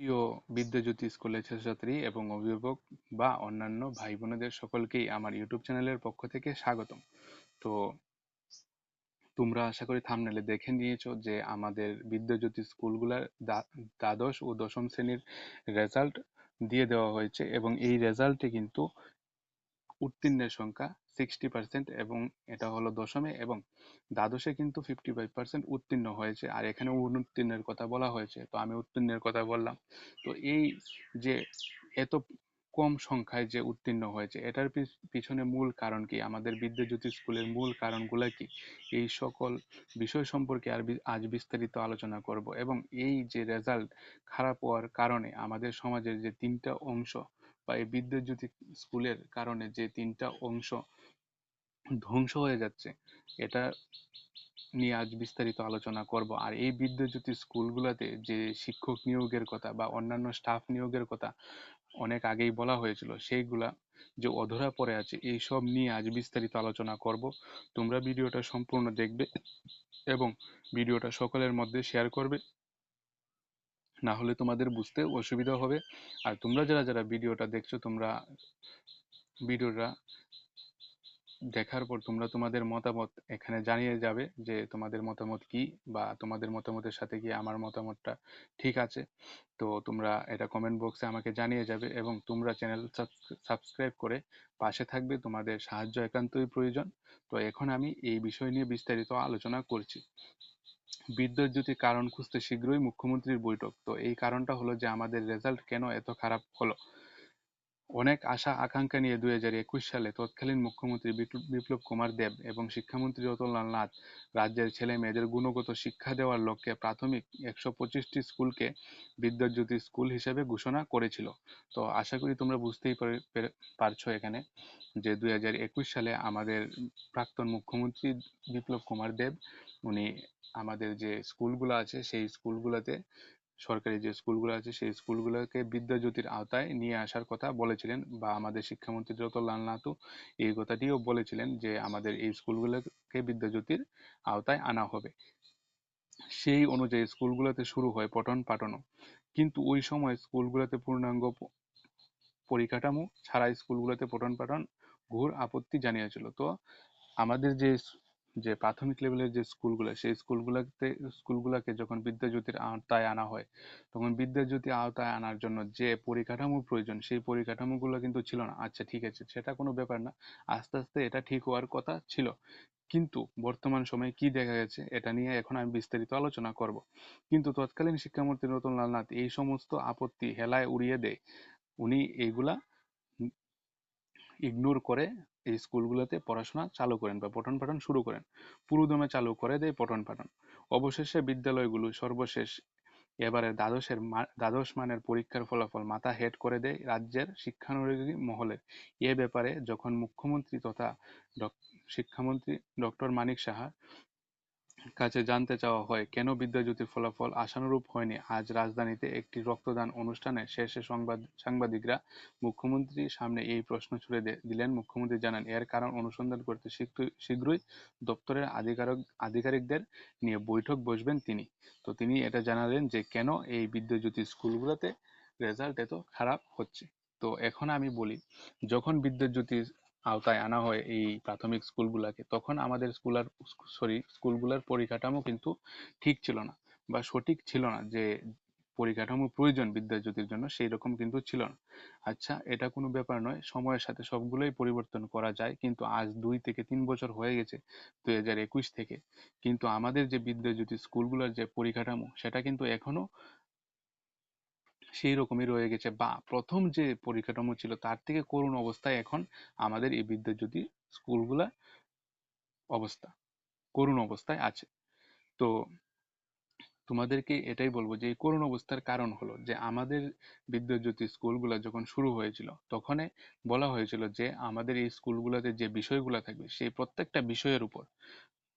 প্রিয় বিদ্যাজ্যোতি স্কুলের ছাত্রছাত্রী এবং অভিভাবক বা অন্যান্য ভাই বোনেদের সকলকেই আমার ইউটিউব চ্যানেলের পক্ষ থেকে স্বাগতম। তো তোমরা আশা করি থামনেলে দেখে নিয়েছো যে আমাদের বিদ্যাজ্যোতি স্কুলগুলার দ্বাদশ ও দশম শ্রেণির রেজাল্ট দিয়ে দেওয়া হয়েছে এবং এই রেজাল্টে কিন্তু উত্তীর্ণের সংখ্যা সিক্সটি পার্সেন্ট এবং এটা হলো দশমে এবং দ্বাদশে কিন্তু ফিফটি ফাইভ পার্সেন্ট উত্তীর্ণ হয়েছে। আর এখানে অনুত্তীর্ণের কথা বলা হয়েছে, তো আমি উত্তীর্ণের কথা বললাম। তো এই যে এত কম সংখ্যায় যে উত্তীর্ণ হয়েছে, এটার পিছনে মূল কারণ কি? আমাদের বিদ্যাজ্যোতি স্কুলের মূল কারণগুলো কি? এই সকল বিষয় সম্পর্কে আর আজ বিস্তারিত আলোচনা করব এবং এই যে রেজাল্ট খারাপ হওয়ার কারণে আমাদের সমাজের যে তিনটা অংশ বা এই বিদ্যাজ্যোতি স্কুলের কারণে যে তিনটা অংশ ধ্বংস হয়ে যাচ্ছে, এটা নিয়ে আজ বিস্তারিত আলোচনা করব। আর এই বিদ্যাজ্যোতি স্কুলগুলোতে যে শিক্ষক নিয়োগের কথা বা অন্যান্য স্টাফ নিয়োগের কথা অনেক আগেই বলা হয়েছিল, সেইগুলা যে অধরা পড়ে আছে এই সব নিয়ে আজ বিস্তারিত আলোচনা করব। তোমরা ভিডিওটা সম্পূর্ণ দেখবে এবং ভিডিওটা সকলের মধ্যে শেয়ার করবে। না হলে তোমাদের বুঝতে অসুবিধা হবে। আর তোমরা যারা যারা ভিডিওটা দেখছ, তোমরা ভিডিওটা দেখার পর তোমরা তোমাদের মতামত এখানে জানিয়ে যাবে যে তোমাদের মতামত কি বা তোমাদের মতামতের সাথে কি আমার মতামতটা ঠিক আছে। তো তোমরা এটা কমেন্ট বক্সে আমাকে জানিয়ে যাবে এবং তোমরা চ্যানেল সাবস্ক্রাইব করে পাশে থাকবে। তোমাদের সাহায্য একান্তই প্রয়োজন। তো এখন আমি এই বিষয় নিয়ে বিস্তারিত আলোচনা করছি। বিদ্যুৎ যদি কারণ খুঁজতে শীঘ্রই মুখ্যমন্ত্রীর বৈঠক। তো এই কারণটা হলো যে আমাদের রেজাল্ট কেন এত খারাপ হলো? অনেক আশা, আকাঙ্ক্ষা নিয়ে দুই হাজার একুশ সালে তৎকালীন মুখ্যমন্ত্রী বিপ্লব কুমার দেব এবং শিক্ষামন্ত্রী রতনলাল নাথ রাজ্যের ছেলে মেয়েদের গুণগত শিক্ষা দেওয়ার লক্ষ্যে প্রাথমিক একশো পঁচিশটি স্কুলকে বিদ্যাজ্যোতি স্কুল হিসেবে ঘোষণা করেছিল। তো আশা করি তোমরা বুঝতেই পারছ এখানে যে দুই হাজার একুশ সালে আমাদের প্রাক্তন মুখ্যমন্ত্রী বিপ্লব কুমার দেব, উনি আমাদের যে স্কুলগুলো আছে, সেই স্কুলগুলোতে সরকারি যে স্কুলগুলো আছে, সেই স্কুলগুলোকে বিদ্যাজ্যোতির আওতায় নিয়ে আসার কথা বলেছিলেন বা আমাদের শিক্ষামন্ত্রী রতনলাল নাথও এই কথাটিও বলেছিলেন যে আমাদের এই স্কুলগুলোকে বিদ্যাজ্যোতির আওতায় আনা হবে। সেই অনুযায়ী স্কুলগুলোতে শুরু হয় পঠন পাঠনও। কিন্তু ওই সময় স্কুলগুলোতে পূর্ণাঙ্গ পরিকাঠামো ছাড়া স্কুলগুলোতে পঠন পাঠন ঘোর আপত্তি জানিয়েছিল। তো আমাদের যে যে প্রাথমিক লেভেলের যে স্কুলগুলো সেই স্কুলগুলোতে স্কুলগুলোকে যখন বিদ্যাজ্যোতির আওতায় আনা হয়, তখন বিদ্যাজ্যোতি আওতায় আনার জন্য যে পরিকাঠামো প্রয়োজন, সেই পরিকাঠামোগুলো কিন্তু ছিল না। আচ্ছা ঠিক আছে, সেটা কোনো ব্যাপার না। আস্তে আস্তে এটা ঠিক হওয়ার কথা ছিল। কিন্তু বর্তমান সময়ে কি দেখা গেছে, এটা নিয়ে এখন আমি বিস্তারিত আলোচনা করব। কিন্তু তৎকালীন শিক্ষামন্ত্রী রতনলাল নাথ এই সমস্ত আপত্তি হেলায় উড়িয়ে দেয়। উনি এইগুলা ইগনোর করে এই স্কুলগুলোতে পড়াশোনা চালু করেন বা পঠন পাঠন শুরু করেন। পুরোদমে চালু করে দেয় পঠন পাঠন। অবশেষে বিদ্যালয়গুলো সর্বশেষ এবারে দ্বাদশের দ্বাদশ মানের পরীক্ষার ফলাফল মাথা হেট করে দেয় রাজ্যের শিক্ষানুরাগী মহলে। এ ব্যাপারে যখন মুখ্যমন্ত্রী তথা শিক্ষামন্ত্রী ডক্টর মানিক সাহা কাছে জানতে চাওয়া হয়, কেন বিদ্যাজ্যোতির ফলাফল আশানুরূপ হয়নি? আজ রাজধানীতে একটি রক্তদান অনুষ্ঠানে শেষে সংবাদ, সাংবাদিকরা মুখ্যমন্ত্রীর সামনে এই প্রশ্ন ছুড়ে দিলেন। মুখ্যমন্ত্রী জানান, এর কারণ অনুসন্ধান করতে শীঘ্রই দপ্তরের আধিকারিক, আধিকারিকদের নিয়ে বৈঠক বসবেন তিনি। তো তিনি এটা জানালেন যে, কেন এই বিদ্যাজ্যোতি স্কুলগুলোতে রেজাল্ট এত খারাপ হচ্ছে? তো এখন আমি বলি, যখন বিদ্যাজ্যোতি আওতায় আনা হয় এই প্রাথমিক স্কুলগুলোকে, তখন আমাদের স্কুলার সরি, স্কুলগুলোর পরিকাঠামো কিন্তু ঠিক ছিল না বা সঠিক ছিল না যে পরিকাঠামো প্রয়োজন বিদ্যাজ্যোতির জন্য সেই রকম কিন্তু ছিল না। আচ্ছা এটা কোনো ব্যাপার নয়, সময়ের সাথে সবগুলোই পরিবর্তন করা যায়, কিন্তু আজ দুই থেকে তিন বছর হয়ে গেছে দুই হাজার একুশ থেকে, কিন্তু আমাদের যে বিদ্যা বিদ্যাজ্যোতি স্কুলগুলোর যে পরিকাঠামো, সেটা কিন্তু এখনও সেই রকমই রয়ে গেছে। বা প্রথম যে পরিকাঠামো ছিল তার থেকে করুণ অবস্থায় এখন আমাদের এই বিদ্যাজ্যোতি স্কুলগুলা অবস্থা, করুণ অবস্থায় আছে। তো তোমাদেরকে এটাই বলব যে এই করুণ অবস্থার কারণ হলো যে আমাদের বিদ্যাজ্যোতি স্কুলগুলো যখন শুরু হয়েছিল তখন বলা হয়েছিল যে আমাদের এই স্কুলগুলোতে যে বিষয়গুলো থাকবে সেই প্রত্যেকটা বিষয়ের উপর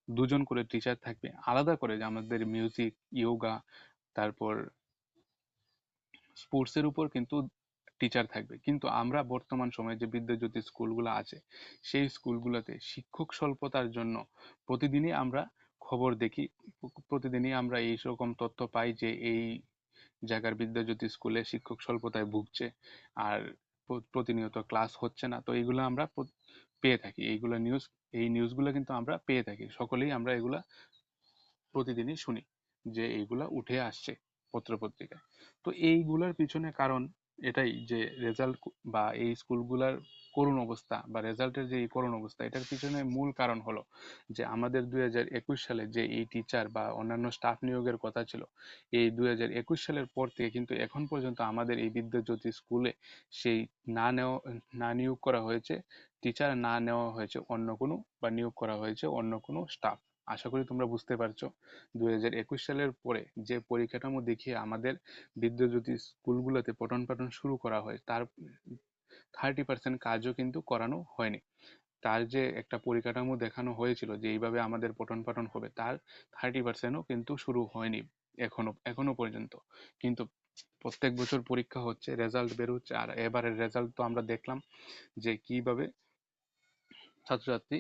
দুজন করে টিচার থাকবে। আলাদা করে যে আমাদের মিউজিক ইয়োগা তারপর স্পোর্টসের উপর কিন্তু টিচার থাকবে। কিন্তু আমরা বর্তমান সময়ে যে বিদ্যাজ্যোতি স্কুলগুলো আছে, সেই স্কুলগুলোতে শিক্ষক স্বল্পতার জন্য প্রতিদিনই আমরা খবর দেখি। প্রতিদিনই আমরা এই রকম তথ্য পাই যে এই জায়গার বিদ্যাজ্যোতি স্কুলে শিক্ষক স্বল্পতায় ভুগছে আর প্রতিনিয়ত ক্লাস হচ্ছে না। তো এইগুলো আমরা পেয়ে থাকি। এইগুলো নিউজ এই নিউজগুলো কিন্তু আমরা পেয়ে থাকি। সকলেই আমরা এগুলা প্রতিদিনই শুনি যে এইগুলা উঠে আসছে। পত্রপত্রিকায় তো এইগুলার পিছনে কারণ এটাই যে রেজাল্ট বা এই স্কুলগুলার করুণ অবস্থা বা রেজাল্টের যে এই করুণ অবস্থা, এটার পিছনে মূল কারণ হলো যে আমাদের দুই হাজার একুশ সালে যে এই টিচার বা অন্যান্য স্টাফ নিয়োগের কথা ছিল, এই দুই হাজার একুশ সালের পর থেকে কিন্তু এখন পর্যন্ত আমাদের এই বিদ্যাজ্যোতি স্কুলে সেই না নেওয়া, না নিয়োগ করা হয়েছে টিচার না নেওয়া হয়েছে অন্য কোনো বা নিয়োগ করা হয়েছে অন্য কোনো স্টাফ আশা করি তোমরা বুঝতে পারছ। দুই হাজার একুশ সালের পরে যে পরিকাঠামো দেখিয়ে আমাদের বিদ্যাজ্যোতি স্কুলগুলোতে পঠন পাঠন শুরু করা হয়, তার থার্টি পার্সেন্ট কাজও কিন্তু করানো হয়নি। তার যে একটা পরিকাঠামো দেখানো হয়েছিল যে এইভাবে আমাদের পঠন পাঠন হবে, তার থার্টি পার্সেন্টও কিন্তু শুরু হয়নি এখনও এখনও পর্যন্ত। কিন্তু প্রত্যেক বছর পরীক্ষা হচ্ছে রেজাল্ট বেরোচ্ছে, আর এবারের রেজাল্ট তো আমরা দেখলাম যে কীভাবে ছাত্রছাত্রী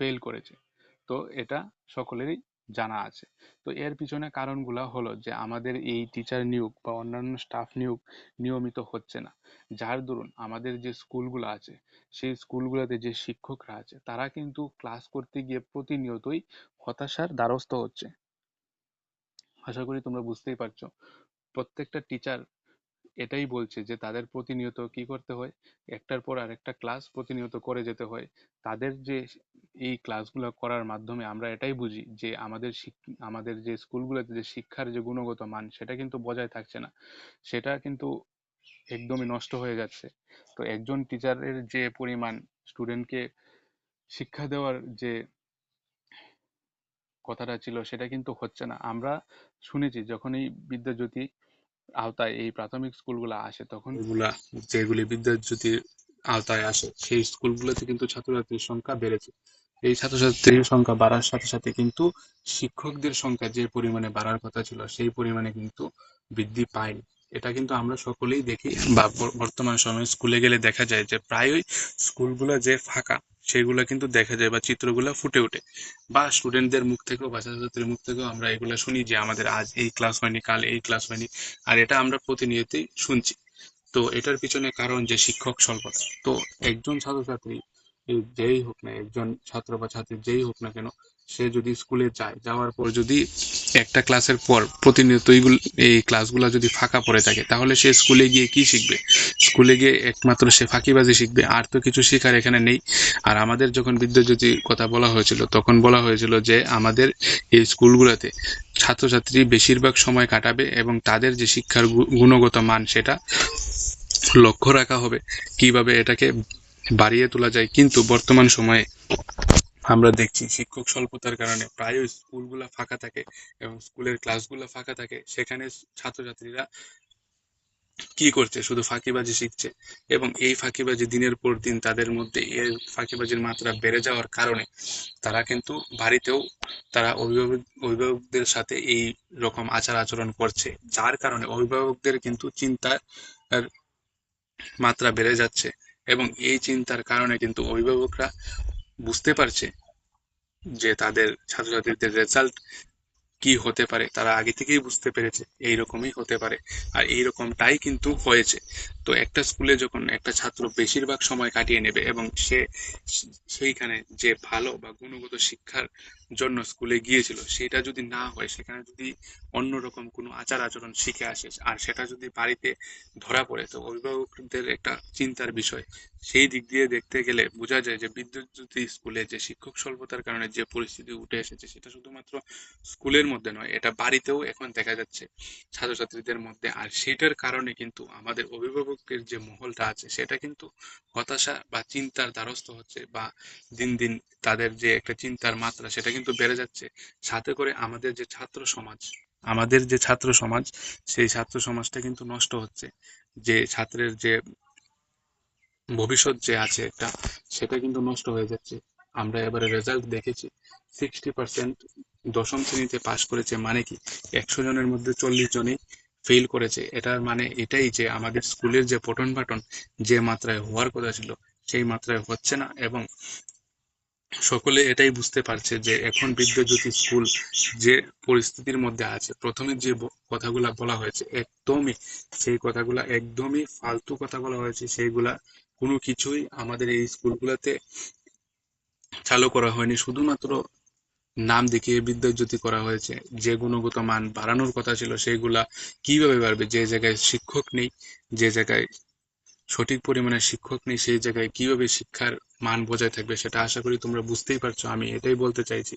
ফেল করেছে। তো এটা সকলেরই জানা আছে। তো এর পিছনে কারণগুলো হলো যে, আমাদের এই টিচার নিয়োগ বা অন্যান্য স্টাফ নিয়োগ নিয়মিত হচ্ছে না। যার দরুন আমাদের যে স্কুলগুলো আছে, সেই স্কুলগুলোতে যে শিক্ষকরা আছে, তারা কিন্তু ক্লাস করতে গিয়ে প্রতিনিয়তই হতাশার দ্বারস্থ হচ্ছে। আশা করি তোমরা বুঝতেই পারছ। প্রত্যেকটা টিচার এটাই বলছে যে, তাদের প্রতিনিয়ত কি করতে হয়? একটার পর আরেকটা ক্লাস প্রতিনিয়ত করে যেতে হয়। তাদের যে এই ক্লাসগুলো করার মাধ্যমে আমরা এটাই বুঝি যে, আমাদের আমাদের যে স্কুলগুলোতে যে শিক্ষার যে গুণগত মান, সেটা কিন্তু বজায় থাকছে না। সেটা কিন্তু একদমই নষ্ট হয়ে যাচ্ছে। তো একজন টিচারের যে পরিমাণ স্টুডেন্টকে শিক্ষা দেওয়ার যে কথাটা ছিল, সেটা কিন্তু হচ্ছে না। আমরা শুনেছি যখন এই বিদ্যাজ্যোতি আওতায় এই প্রাথমিক স্কুলগুলো আসে, তখন যেগুলি বিদ্যাজ্যোতির আওতায় আসে, সেই স্কুলগুলোতে কিন্তু ছাত্রছাত্রীর সংখ্যা বেড়েছে। এই ছাত্রছাত্রীর সংখ্যা বাড়ার সাথে সাথে কিন্তু শিক্ষকদের সংখ্যা যে পরিমাণে বাড়ার কথা ছিল, সেই পরিমাণে কিন্তু বৃদ্ধি পায়নি এটা কিন্তু আমরা সকলেই দেখি বা বর্তমান সময়ে স্কুলে গেলে দেখা যায় যে প্রায়ই স্কুলগুলো যে ফাঁকা সেগুলো কিন্তু দেখা যায় বা চিত্রগুলো ফুটে ওঠে। বা স্টুডেন্টদের মুখ থেকেও বা ছাত্রছাত্রীর মুখ থেকেও আমরা এগুলো শুনি যে আমাদের আজ এই ক্লাস হয়নি, কাল এই ক্লাস হয়নি, আর এটা আমরা প্রতিনিয়তই শুনছি। তো এটার পিছনে কারণ যে শিক্ষক স্বল্পতা। তো একজন ছাত্রছাত্রী যেই হোক না, একজন ছাত্র বা ছাত্রী যেই হোক না কেন, সে যদি স্কুলে যায়, যাওয়ার পর যদি একটা ক্লাসের পর প্রতিনিয়ত এইগুলো, এই ক্লাসগুলো যদি ফাঁকা পড়ে থাকে, তাহলে সে স্কুলে গিয়ে কি শিখবে? স্কুলে গিয়ে একমাত্র সে ফাঁকিবাজি শিখবে, আর তো কিছু শেখার এখানে নেই। আর আমাদের যখন বিদ্যাজ্যোতির কথা বলা হয়েছিল, তখন বলা হয়েছিল যে আমাদের এই স্কুলগুলোতে ছাত্রছাত্রী বেশিরভাগ সময় কাটাবে এবং তাদের যে শিক্ষার গুণগত মান সেটা লক্ষ্য রাখা হবে, কীভাবে এটাকে বাড়িয়ে তোলা যায়। কিন্তু বর্তমান সময়ে আমরা দেখছি শিক্ষক স্বল্পতার কারণে প্রায় স্কুলগুলো ফাঁকা থাকে এবং স্কুলের ক্লাসগুলো ফাঁকা থাকে। সেখানে ছাত্রছাত্রীরা কি করছে? শুধু ফাঁকিবাজি শিখছে এবং এই ফাঁকিবাজি দিনের পর দিন তাদের মধ্যে এর ফাঁকিবাজির মাত্রা বেড়ে যাওয়ার কারণে তারা কিন্তু বাড়িতেও তারা অভিভাবক, অভিভাবকদের সাথে এই রকম আচার আচরণ করছে, যার কারণে অভিভাবকদের কিন্তু চিন্তার মাত্রা বেড়ে যাচ্ছে এবং এই চিন্তার কারণে কিন্তু অভিভাবকরা বুঝতে পারছে যে তাদের ছাত্রছাত্রীদের রেজাল্ট কি হতে পারে, তারা আগে থেকেই বুঝতে পেরেছে এইরকমই হতে পারে আর এইরকমটাই কিন্তু হয়েছে। তো একটা স্কুলে যখন একটা ছাত্র বেশিরভাগ সময় কাটিয়ে নেবে এবং সে, সেইখানে যে ভালো বা গুণগত শিক্ষার জন্য স্কুলে গিয়েছিল। সেটা যদি না হয়, সেখানে যদি অন্যরকম কোনো আচার আচরণ শিখে আসে, আর সেটা যদি বাড়িতে ধরা পড়ে, তো অভিভাবকদের একটা চিন্তার বিষয়। সেই দিক দিয়ে দেখতে গেলে বোঝা যায় যে বিদ্যুৎ স্কুলে যে শিক্ষক স্বল্পতার কারণে যে পরিস্থিতি উঠে এসেছে, সেটা শুধুমাত্র স্কুলের মধ্যে নয়, এটা বাড়িতেও এখন দেখা যাচ্ছে ছাত্রছাত্রীদের মধ্যে। আর সেটার কারণে কিন্তু আমাদের অভিভাবকের যে মহলটা আছে, সেটা কিন্তু হতাশা বা চিন্তার দ্বারস্থ হচ্ছে বা দিন দিন তাদের যে একটা চিন্তার মাত্রা, সেটা কিন্তু বেড়ে যাচ্ছে। সাথে করে আমাদের যে ছাত্র সমাজ, আমাদের যে ছাত্র সমাজ, সেই ছাত্র সমাজটা কিন্তু নষ্ট হচ্ছে। যে ছাত্রের যে ভবিষ্যৎ যে আছে একটা, সেটা কিন্তু নষ্ট হয়ে যাচ্ছে। আমরা এবারে রেজাল্ট দেখেছি সিক্সটি পার্সেন্ট দশম শ্রেণীতে পাশ করেছে মানে কি? একশো জনের মধ্যে চল্লিশ জনই ফেল করেছে। এটার মানে এটাই যে আমাদের স্কুলের যে পঠন পাঠন যে মাত্রায় হওয়ার কথা ছিল, সেই মাত্রায় হচ্ছে না। এবং সকলে এটাই বুঝতে পারছে যে এখন বিদ্যাজ্যোতি স্কুল যে পরিস্থিতির মধ্যে আছে, প্রথমে যে কথাগুলা বলা হয়েছে, একদমই সেই কথাগুলা, একদমই ফালতু কথা বলা হয়েছে, সেইগুলা কোনো কিছুই আমাদের এই স্কুলগুলোতে চালু করা হয়নি। শুধুমাত্র নাম দেখিয়ে বিদ্যাজ্যোতি করা হয়েছে। যে গুণগত মান বাড়ানোর কথা ছিল, সেইগুলা কীভাবে বাড়বে? যে জায়গায় শিক্ষক নেই, যে জায়গায় সঠিক পরিমাণে শিক্ষক নেই, সেই জায়গায় কীভাবে শিক্ষার মান বজায় থাকবে সেটা আশা করি তোমরা বুঝতেই পারছ, আমি এটাই বলতে চাইছি।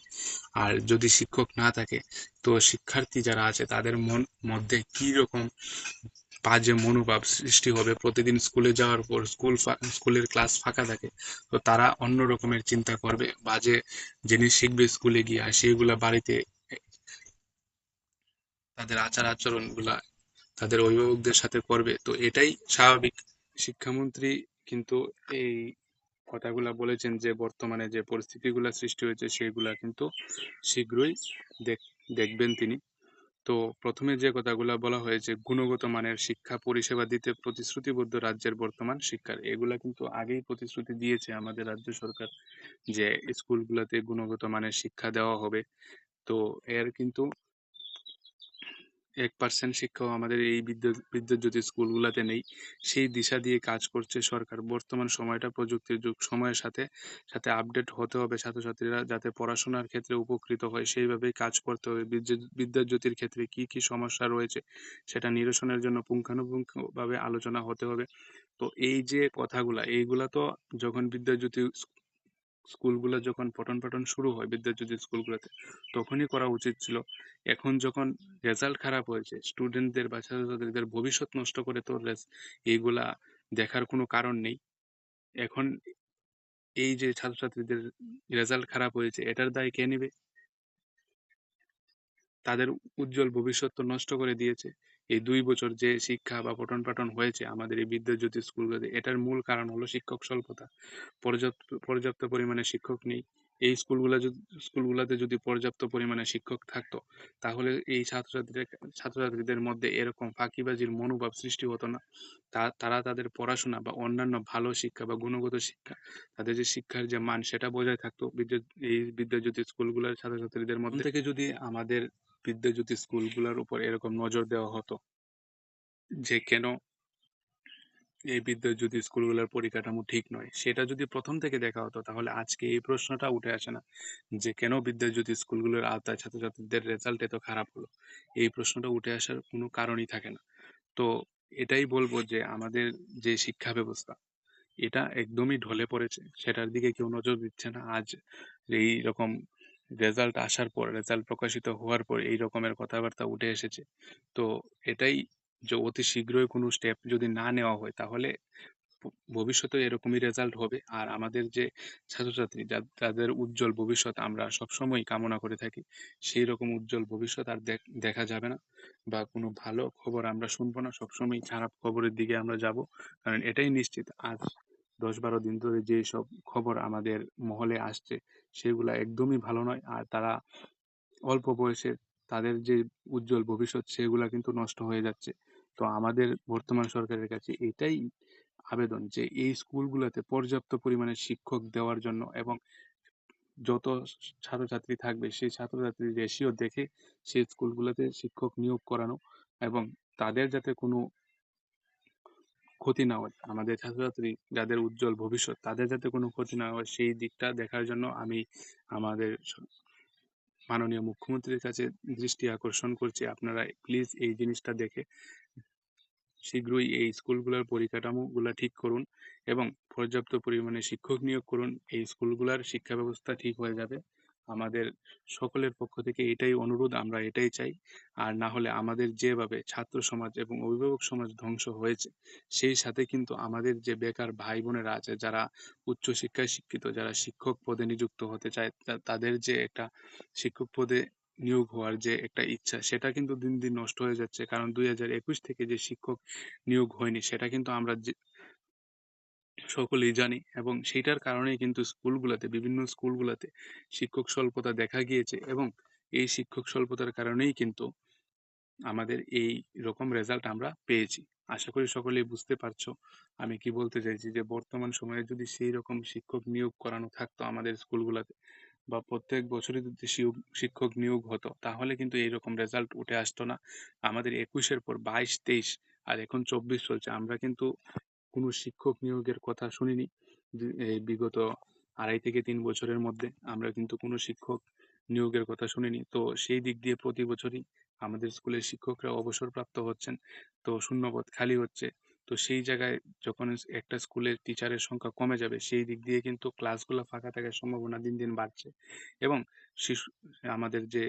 আর যদি শিক্ষক না থাকে, তো শিক্ষার্থী যারা আছে, তাদের মন মধ্যে কি রকম বাজে মনোভাব সৃষ্টি হবে? প্রতিদিন স্কুলে যাওয়ার পর স্কুল স্কুলের ক্লাস ফাঁকা থাকে, তো তারা অন্য রকমের চিন্তা করবে। বাজে জিনিস শিখবে স্কুলে গিয়ে আর সেইগুলা বাড়িতে তাদের আচার আচরণগুলা তাদের অভিভাবকদের সাথে করবে। তো এটাই স্বাভাবিক। শিক্ষামন্ত্রী কিন্তু এই কথাগুলা বলেছেন যে, বর্তমানে যে পরিস্থিতিগুলা সৃষ্টি হয়েছে সেগুলা কিন্তু শীঘ্রই দেখ- দেখবেন তিনি। তো প্রথমে যে কথাগুলা বলা হয়েছে, গুণগত মানের শিক্ষা পরিষেবা দিতে প্রতিশ্রুতিবদ্ধ রাজ্যের বর্তমান শিক্ষার, এগুলা কিন্তু আগেই প্রতিশ্রুতি দিয়েছে আমাদের রাজ্য সরকার যে, স্কুলগুলোতে গুণগত মানের শিক্ষা দেওয়া হবে। তো এর কিন্তু এক পার্সেন্ট শিক্ষাও আমাদের এই বিদ্যুৎ, বিদ্যুৎজ্যোতি স্কুলগুলোতে নেই। সেই দিশা দিয়ে কাজ করছে সরকার। বর্তমান সময়টা প্রযুক্তির যুগ। সময়ের সাথে সাথে আপডেট হতে হবে ছাত্রছাত্রীরা যাতে পড়াশোনার ক্ষেত্রে উপকৃত হয়। সেইভাবেই কাজ করতে হবে। বিদ্যুৎ, বিদ্যুৎজ্যোতির ক্ষেত্রে কি কি সমস্যা রয়েছে সেটা নিরসনের জন্য পুঙ্খানুপুঙ্খভাবে আলোচনা হতে হবে। তো এই যে কথাগুলা, এইগুলা তো যখন বিদ্যুৎজ্যোতি স্কুলগুলো যখন পঠন পাঠন শুরু হয় বিদ্যাজ্যোতি স্কুলগুলোতে, তখনই করা উচিত ছিল। এখন যখন রেজাল্ট খারাপ হয়েছে স্টুডেন্টদের বা ছাত্রছাত্রীদের ভবিষ্যৎ নষ্ট করে তো এইগুলা দেখার কোনো কারণ নেই। এখন এই যে ছাত্রছাত্রীদের রেজাল্ট খারাপ হয়েছে, এটার দায় কে নেবে? তাদের উজ্জ্বল ভবিষ্যৎ তো নষ্ট করে দিয়েছে। এই দুই বছর যে শিক্ষা বা পঠন পাঠন হয়েছে আমাদের এই বিদ্যাজ্যোতি স্কুলগুলোতে এটার মূল কারণ হলো শিক্ষক স্বল্পতা। পর্যাপ্ত পর্যাপ্ত পরিমাণে শিক্ষক নেই। এই স্কুলগুলো যদি স্কুলগুলোতে যদি পর্যাপ্ত পরিমাণে শিক্ষক থাকতো তাহলে এই ছাত্রছাত্রীদের ছাত্রছাত্রীদের মধ্যে এরকম ফাঁকিবাজির মনোভাব সৃষ্টি হতো না। তা তারা তাদের পড়াশোনা বা অন্যান্য ভালো শিক্ষা বা গুণগত শিক্ষা তাদের যে শিক্ষার যে মান সেটা বজায় থাকতো বিদ্যুৎ এই বিদ্যাজ্যোতি স্কুলগুলোর ছাত্রছাত্রীদের মধ্যে। থেকে যদি আমাদের বিদ্যাজ্যোতি স্কুলগুলোর উপর এরকম নজর দেওয়া হতো যে, কেন এই বিদ্যাজ্যোতি স্কুলগুলোর পরিকাঠামো ঠিক নয়? সেটা যদি প্রথম থেকে দেখা হতো, তাহলে আজকে এই প্রশ্নটা উঠে আসে না যে, কেন বিদ্যাজ্যোতি স্কুলগুলোর আওতায় ছাত্রছাত্রীদের রেজাল্ট এত খারাপ হলো? এই প্রশ্নটা উঠে আসার কোনো কারণই থাকে না। তো এটাই বলব যে, আমাদের যে শিক্ষা ব্যবস্থা, এটা একদমই ঢলে পড়েছে। সেটার দিকে কেউ নজর দিচ্ছে না। আজ এই রকম রেজাল্ট আসার পর রেজাল্ট প্রকাশিত হওয়ার পর এই রকমের কথাবার্তা উঠে এসেছে। তো এটাই যে অতি শীঘ্রই কোনো স্টেপ যদি না নেওয়া হয়, তাহলে ভবিষ্যতে এরকমই রেজাল্ট হবে। আর আমাদের যে ছাত্রছাত্রী যাদের উজ্জ্বল ভবিষ্যৎ আমরা সবসময় কামনা করে থাকি, সেই রকম উজ্জ্বল ভবিষ্যৎ আর দেখা যাবে না বা কোনো ভালো খবর আমরা শুনব না। সবসময় খারাপ খবরের দিকে আমরা যাব। কারণ এটাই নিশ্চিত। আজ দশ বারো দিন ধরে যে সব খবর আমাদের মহলে আসছে, সেগুলা একদমই ভালো নয়। আর তারা অল্প বয়সে তাদের যে উজ্জ্বল ভবিষ্যৎ, সেগুলা কিন্তু নষ্ট হয়ে যাচ্ছে। তো আমাদের বর্তমান সরকারের কাছে এটাই আবেদন যে এই স্কুলগুলোতে পর্যাপ্ত পরিমাণে শিক্ষক দেওয়ার জন্য এবং যত ছাত্রছাত্রী থাকবে, সেই ছাত্রছাত্রীর রেশিও দেখে সেই স্কুলগুলোতে শিক্ষক নিয়োগ করানো এবং তাদের যাতে কোনো ক্ষতি না হয় আমাদের ছাত্রছাত্রী যাদের উজ্জ্বল ভবিষ্যৎ, তাদের যাতে কোনো ক্ষতি না হয়, সেই দিকটা দেখার জন্য আমি আমাদের মাননীয় মুখ্যমন্ত্রীর কাছে দৃষ্টি আকর্ষণ করছি। আপনারা প্লিজ এই জিনিসটা দেখে শীঘ্রই এই স্কুলগুলোর পরিকাঠামোগুলো ঠিক করুন এবং পর্যাপ্ত পরিমাণে শিক্ষক নিয়োগ করুন। এই স্কুলগুলোর শিক্ষা ব্যবস্থা ঠিক হয়ে যাবে। আমাদের সকলের পক্ষ থেকে এটাই অনুরোধ, আমরা এটাই চাই। আর না হলে আমাদের যেভাবে ছাত্র সমাজ এবং অভিভাবক সমাজ ধ্বংস হয়েছে, সেই সাথে কিন্তু আমাদের যে বেকার ভাই বোনেরা আছে, যারা উচ্চশিক্ষায় শিক্ষিত, যারা শিক্ষক পদে নিযুক্ত হতে চায় তাদের যে একটা শিক্ষক পদে নিয়োগ হওয়ার যে একটা ইচ্ছা, সেটা কিন্তু দিন দিন নষ্ট হয়ে যাচ্ছে। কারণ দুই হাজার একুশ থেকে যে শিক্ষক নিয়োগ হয়নি, সেটা কিন্তু আমরা সকলেই জানি এবং সেটার কারণেই কিন্তু স্কুলগুলোতে, বিভিন্ন স্কুলগুলোতে শিক্ষক স্বল্পতা দেখা গিয়েছে এবং এই শিক্ষক স্বল্পতার কারণেই কিন্তু আমাদের এই রকম রেজাল্ট আমরা পেয়েছি। আশা করি সকলেই বুঝতে পারছ। আমি কি বলতে চাইছি যে, বর্তমান সময়ে যদি সেই রকম শিক্ষক নিয়োগ করানো থাকতো আমাদের স্কুলগুলোতে বা প্রত্যেক বছরই যদি শিক্ষক নিয়োগ হতো, তাহলে কিন্তু এইরকম রেজাল্ট উঠে আসতো না। আমাদের একুশের পর বাইশ, তেইশ আর এখন চব্বিশ চলছে। আমরা কিন্তু কোনো শিক্ষক নিয়োগের কথা শুনিনি। এই বিগত আড়াই থেকে তিন বছরের মধ্যে আমরা কিন্তু কোনো শিক্ষক নিয়োগের কথা শুনিনি। তো সেই দিক দিয়ে প্রতি বছরই আমাদের স্কুলের শিক্ষকরা অবসরপ্রাপ্ত হচ্ছেন। তো শূন্যপদ খালি হচ্ছে। তো সেই জায়গায় যখন একটা স্কুলের টিচারের সংখ্যা কমে যাবে, সেই দিক দিয়ে কিন্তু ক্লাসগুলো ফাঁকা থাকার সম্ভাবনা দিন দিন বাড়ছে। এবং শিশু, আমাদের যে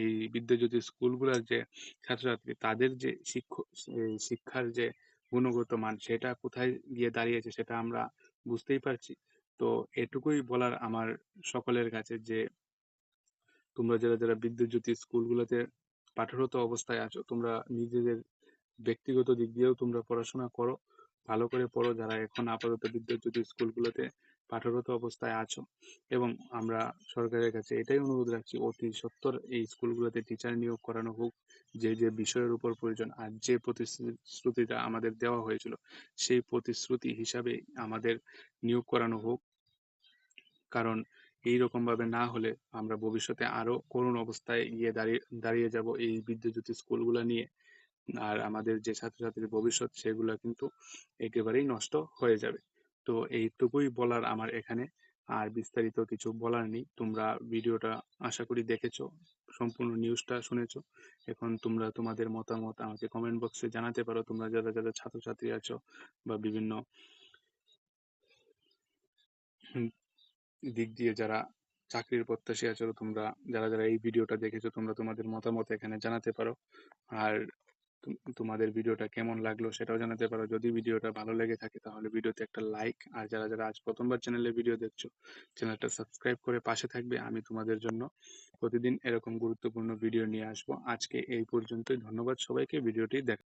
এই বিদ্যাজ্যোতি স্কুলগুলোর যে ছাত্রছাত্রী, তাদের যে শিক্ষক শিক্ষার যে গুণগত মান, সেটা কোথায় গিয়ে দাঁড়িয়েছে সেটা আমরা বুঝতেই পারছি। তো এটুকুই বলার আমার সকলের কাছে যে, তোমরা যারা যারা বিদ্যুৎ জ্যোতি স্কুলগুলোতে পাঠরত অবস্থায় আছো, তোমরা নিজেদের ব্যক্তিগত দিক দিয়েও তোমরা পড়াশোনা করো, ভালো করে পড়ো, যারা এখন আপাতত বিদ্যুৎ জ্যোতি স্কুলগুলোতে পাঠরত অবস্থায় আছো। এবং আমরা সরকারের কাছে এটাই অনুরোধ রাখছি, অতি সত্বর এই স্কুলগুলোতে টিচার নিয়োগ করানো হোক, যে যে বিষয়ের উপর প্রয়োজন আর যে প্রতিশ্রুতিটা আমাদের দেওয়া হয়েছিল, সেই প্রতিশ্রুতি হিসাবে আমাদের নিয়োগ করানো হোক। কারণ এইরকম ভাবে না হলে আমরা ভবিষ্যতে আরও করুণ অবস্থায় গিয়ে দাঁড়িয়ে দাঁড়িয়ে যাব এই বিদ্যাজ্যোতি স্কুলগুলো নিয়ে। আর আমাদের যে ছাত্রছাত্রীর ভবিষ্যৎ সেগুলো কিন্তু একেবারেই নষ্ট হয়ে যাবে। তো এইটুকুই বলার আমার এখানে। আর বিস্তারিত কিছু বলার নেই। তোমরা ভিডিওটা আশা করি দেখেছ, সম্পূর্ণ নিউজটা শুনেছো। এখন তোমরা তোমাদের মতামত আমাকে কমেন্ট বক্সে জানাতে পারো। তোমরা যারা যারা ছাত্রছাত্রী আছো বা বিভিন্ন দিক দিয়ে যারা চাকরির প্রত্যাশী আছো, তোমরা যারা যারা এই ভিডিওটা দেখেছ, তোমরা তোমাদের মতামত এখানে জানাতে পারো। আর তোমাদের ভিডিওটা কেমন লাগল সেটাও জানাতে পারো। যদি ভিডিওটা ভালো লেগে থাকে তাহলে ভিডিওতে একটা লাইক আর যারা যারা আজ প্রথমবার চ্যানেলে ভিডিও দেখছ চ্যানেলটা সাবস্ক্রাইব করে পাশে থাকবে। আমি তোমাদের জন্য প্রতিদিন এরকম গুরুত্বপূর্ণ ভিডিও নিয়ে আসব। আজকে এই পর্যন্তই। ধন্যবাদ সবাইকে। ভিডিওটি দেখ